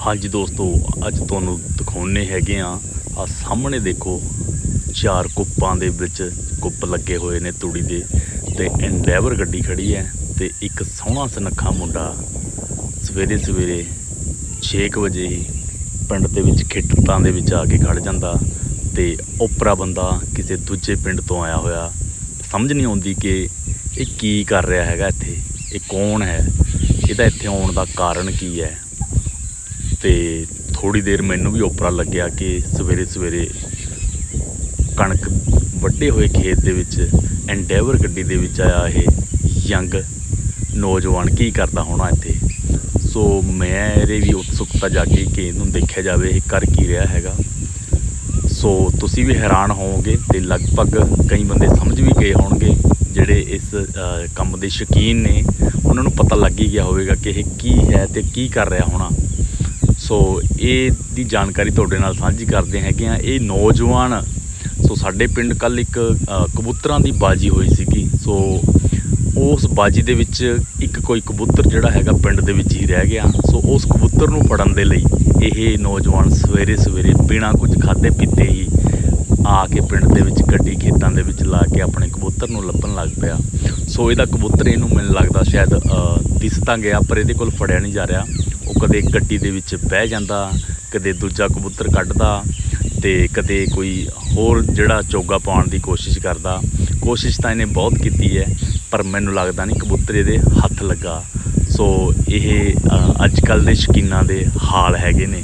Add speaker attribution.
Speaker 1: ਹਾਂਜੀ ਦੋਸਤੋ, ਅੱਜ ਤੁਹਾਨੂੰ ਦਿਖਾਉਣੇ ਹੈਗੇ ਆ ਆ ਸਾਹਮਣੇ ਦੇਖੋ, ਚਾਰ ਕੁੱਪਾਂ ਦੇ ਵਿੱਚ ਕੁੱਪ ਲੱਗੇ ਹੋਏ ਨੇ ਤੂੜੀ ਦੇ ਤੇ ਐਂਡੈਵਰ ਗੱਡੀ ਖੜੀ ਹੈ ਤੇ ਇੱਕ ਸੋਹਣਾ ਸੁਨੱਖਾ ਮੁੰਡਾ ਸਵੇਰੇ ਸਵੇਰੇ 6 ਵਜੇ ਹੀ ਪਿੰਡ ਦੇ ਵਿੱਚ ਖੇਤਾਂ ਦੇ ਵਿੱਚ ਆ ਕੇ ਖੜ ਜਾਂਦਾ ਤੇ ਓਪਰਾ ਬੰਦਾ ਕਿਸੇ ਦੂਜੇ ਪਿੰਡ ਤੋਂ ਆਇਆ ਹੋਇਆ। ਸਮਝ ਨਹੀਂ ਆਉਂਦੀ ਕਿ ਇਹ ਕੀ ਕਰ ਰਿਹਾ ਹੈਗਾ ਇੱਥੇ, ਇਹ ਕੌਣ ਹੈ, ਇਹਦਾ ਇੱਥੇ ਆਉਣ ਦਾ ਕਾਰਨ ਕੀ ਹੈ। ਤੇ ਥੋੜੀ ਦੇਰ ਮੈਨੂੰ ਵੀ ਓਪਰਾ ਲੱਗਿਆ ਕਿ ਸਵੇਰੇ ਸਵੇਰੇ ਕਣਕ ਵੱਡੇ ਹੋਏ ਖੇਤ ਦੇ ਵਿੱਚ ਐਂਡੈਵਰ ਗੱਡੀ ਦੇ ਵਿੱਚ ਆਇਆ ਇਹ ਯੰਗ ਨੌਜਵਾਨ, ਕੀ ਕਰਦਾ ਹੋਣਾ ਇੱਥੇ? ਸੋ ਮੇਰੇ ਵੀ ਉਤਸੁਕਤਾ ਜਾਗੀ ਕਿ ਇਹਨੂੰ ਦੇਖਿਆ ਜਾਵੇ, ਇਹ ਕਰ ਕੀ ਰਿਹਾ ਹੈਗਾ। ਸੋ ਤੁਸੀਂ ਵੀ ਹੈਰਾਨ ਹੋਵੋਗੇ ਤੇ ਲਗਭਗ ਕਈ ਬੰਦੇ ਸਮਝ ਵੀ ਗਏ ਹੋਣਗੇ ਜਿਹੜੇ ਇਸ ਕੰਮ ਦੇ ਸ਼ੌਕੀਨ ਨੇ। ਉਹਨਾਂ ਨੂੰ ਪਤਾ ਲੱਗ ਹੀ ਗਿਆ ਹੋਵੇਗਾ ਕਿ ਇਹ ਕੀ ਹੈ ਤੇ ਕੀ ਕਰ ਰਿਹਾ ਹੋਣਾ। ਇਹ ਦੀ ਜਾਣਕਾਰੀ ਤੁਹਾਡੇ ਨਾਲ ਸਾਂਝੀ ਕਰਦੇ ਹੈਗੇ ਆ ਇਹ ਨੌਜਵਾਨ, ਸੋ ਸਾਡੇ ਪਿੰਡ ਕੱਲ ਇੱਕ ਕਬੂਤਰਾਂ ਦੀ ਬਾਜੀ ਹੋਈ ਸੀਗੀ। ਸੋ ਉਸ ਬਾਜੀ ਦੇ ਵਿੱਚ ਇੱਕ ਕੋਈ ਕਬੂਤਰ ਜਿਹੜਾ ਹੈਗਾ ਪਿੰਡ ਦੇ ਵਿੱਚ ਹੀ ਰਹਿ ਗਿਆ। ਸੋ ਉਸ ਕਬੂਤਰ ਨੂੰ ਫੜਨ ਦੇ ਲਈ ਇਹ ਨੌਜਵਾਨ ਸਵੇਰੇ ਸਵੇਰੇ ਬਿਨਾਂ ਕੁਝ ਖਾਦੇ ਪੀਤੇ ਹੀ ਆ ਕੇ ਪਿੰਡ ਦੇ ਵਿੱਚ ਗੱਡੀ ਖੇਤਾਂ ਦੇ ਵਿੱਚ ਲਾ ਕੇ ਆਪਣੇ ਕਬੂਤਰ ਨੂੰ ਲੱਭਣ ਲੱਗ ਪਿਆ। ਸੋ ਇਹਦਾ ਕਬੂਤਰ ਇਹਨੂੰ ਮੈਨੂੰ ਲੱਗਦਾ ਸ਼ਾਇਦ ਦਿਸ ਤਾਂ ਗਿਆ, ਪਰ ਇਹਦੇ ਕੋਲ ਫੜਿਆ ਨਹੀਂ ਜਾ ਰਿਹਾ। ਉਹ ਕਦੇ ਗੱਡੀ ਦੇ ਵਿੱਚ ਬਹਿ ਜਾਂਦਾ, ਕਦੇ ਦੂਜਾ ਕਬੂਤਰ ਕੱਢਦਾ ਤੇ ਕਦੇ ਕੋਈ ਹੋਰ ਜਿਹੜਾ ਚੋਗਾ ਪਾਉਣ ਦੀ ਕੋਸ਼ਿਸ਼ ਕਰਦਾ। ਕੋਸ਼ਿਸ਼ ਤਾਂ ਇਹਨੇ ਬਹੁਤ ਕੀਤੀ ਹੈ, ਪਰ ਮੈਨੂੰ ਲੱਗਦਾ ਨਹੀਂ ਕਬੂਤਰ ਇਹਦੇ ਹੱਥ ਲੱਗਾ। ਸੋ ਇਹ ਅੱਜ ਕੱਲ ਦੇ ਸ਼ੌਕੀਨਾਂ ਦੇ ਹਾਲ ਹੈਗੇ ਨੇ।